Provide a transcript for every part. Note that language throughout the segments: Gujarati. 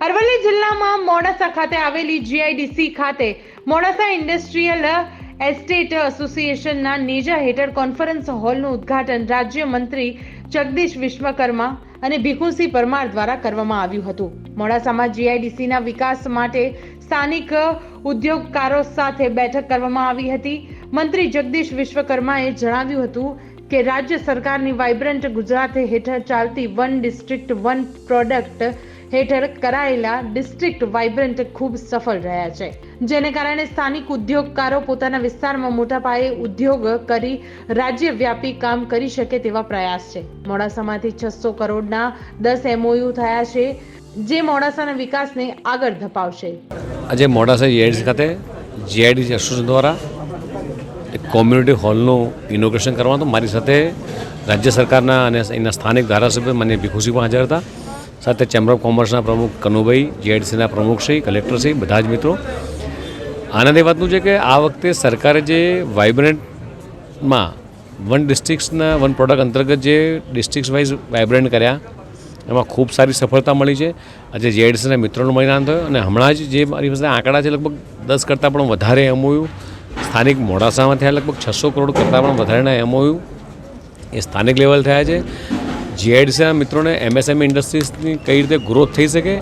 જિલ્લામાં મોડાસા ખાતે આવેલી જીઆઈડીસી ખાતે મોડાસા ઇન્ડસ્ટ્રીયલ એસ્ટેટ એસોસિએશનના નેજા હેઠળ કોન્ફરન્સ હોલનું ઉદ્ઘાટન રાજ્ય મંત્રી જગદીશ વિશ્વકર્મા અને ભીખુસિંહ પરમાર દ્વારા કરવામાં આવ્યું હતું. મોડાસામાં જીઆઈડીસીના વિકાસ માટે સ્થાનિક ઉદ્યોગકારો સાથે બેઠક કરવામાં આવી હતી. મંત્રી જગદીશ વિશ્વકર્માએ જણાવ્યું હતું કે રાજ્ય સરકારની વાઇબ્રન્ટ ગુજરાત હેઠળ ચાલતી વન ડિસ્ટ્રિક્ટ વન પ્રોડક્ટ હેઠળ કરાયેલા ડિસ્ટ્રિક્ટ વાઇબ્રન્ટ ખૂબ સફળ રહ્યા છે. જેને કારણે સ્થાનિક ઉદ્યોગકારો પોતાના વિસ્તારમાં મોટા પાયે ઉદ્યોગ કરી રાજ્યવ્યાપી કામ કરી શકે તેવા પ્રયાસ છે. મોડાસામાંથી છસો કરોડના દસ એમઓયુ થયા છે, જે મોડાસાના વિકાસને આગળ ધપાવશે. આજે મોડાસા જીઆઈડીસી ખાતે જીઆઈડીસી એસોસિએશન દ્વારા એક કોમ્યુનિટી હોલનું ઇનોગ્રેશન કરવાનું મારી સાથે રાજ્ય સરકારના અને એના સ્થાનિક ધારાસભ્ય મને ભીખુસિંહ પણ હાજર હતા. સાથે ચેમ્બર ઓફ કોમર્સના પ્રમુખ કનુભાઈ જીઆઈડીસીના પ્રમુખશ્રી કલેક્ટરશ્રી બધા જ મિત્રો. આનંદ એ વાતનું છે કે આ વખતે સરકારે જે વાઇબ્રન્ટમાં વન ડિસ્ટ્રિક્ટ્સના વન પ્રોડક્ટ અંતર્ગત જે ડિસ્ટ્રિક્ટ વાઇઝ વાઇબ્રન્ટ કર્યા, એમાં ખૂબ સારી સફળતા મળી છે. આજે જેઆઈડીસીના મિત્રોનો મહિના થયો અને હમણાં જ જે મારી પાસે આંકડા છે, લગભગ દસ કરતાં પણ વધારે એમઓયુ સ્થાનિક મોડાસામાં થયા લગભગ છસો કરોડ કરતાં પણ વધારેના એમઓયુ એ સ્થાનિક લેવલ થયા છે. જીઆઈડીસીના મિત્રોને એમએસએમઈ ઇન્ડસ્ટ્રીઝની કઈ રીતે ગ્રોથ થઈ શકે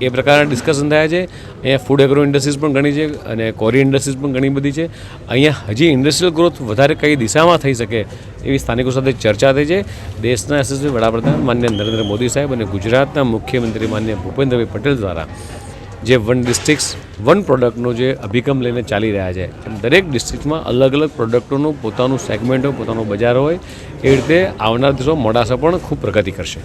એ પ્રકારના ડિસ્કશન થયા છે. અહીંયા ફૂડ એગ્રો ઇન્ડસ્ટ્રીઝ પણ ઘણી છે અને કોરી ઇન્ડસ્ટ્રીઝ પણ ઘણી બધી છે. અહીંયા હજી ઇન્ડસ્ટ્રીયલ ગ્રોથ વધારે કઈ દિશામાં થઈ શકે એવી સ્થાનિકો સાથે ચર્ચા થઈ છે. દેશના યશસ્વી વડાપ્રધાન માન્ય નરેન્દ્ર મોદી સાહેબ અને ગુજરાતના મુખ્યમંત્રી માન્ય ભૂપેન્દ્રભાઈ પટેલ દ્વારા જે વન ડિસ્ટ્રિક્ટ્સ, વન પ્રોડક્ટનો જે અભિગમ લઈને ચાલી રહ્યા છે. એમ દરેક ડિસ્ટ્રિક્ટમાં અલગ અલગ પ્રોડક્ટોનું પોતાનું સેગમેન્ટ હોય પોતાનું બજાર હોય એ રીતે આવનાર દિવસો મોડાસા પણ ખૂબ પ્રગતિ કરશે.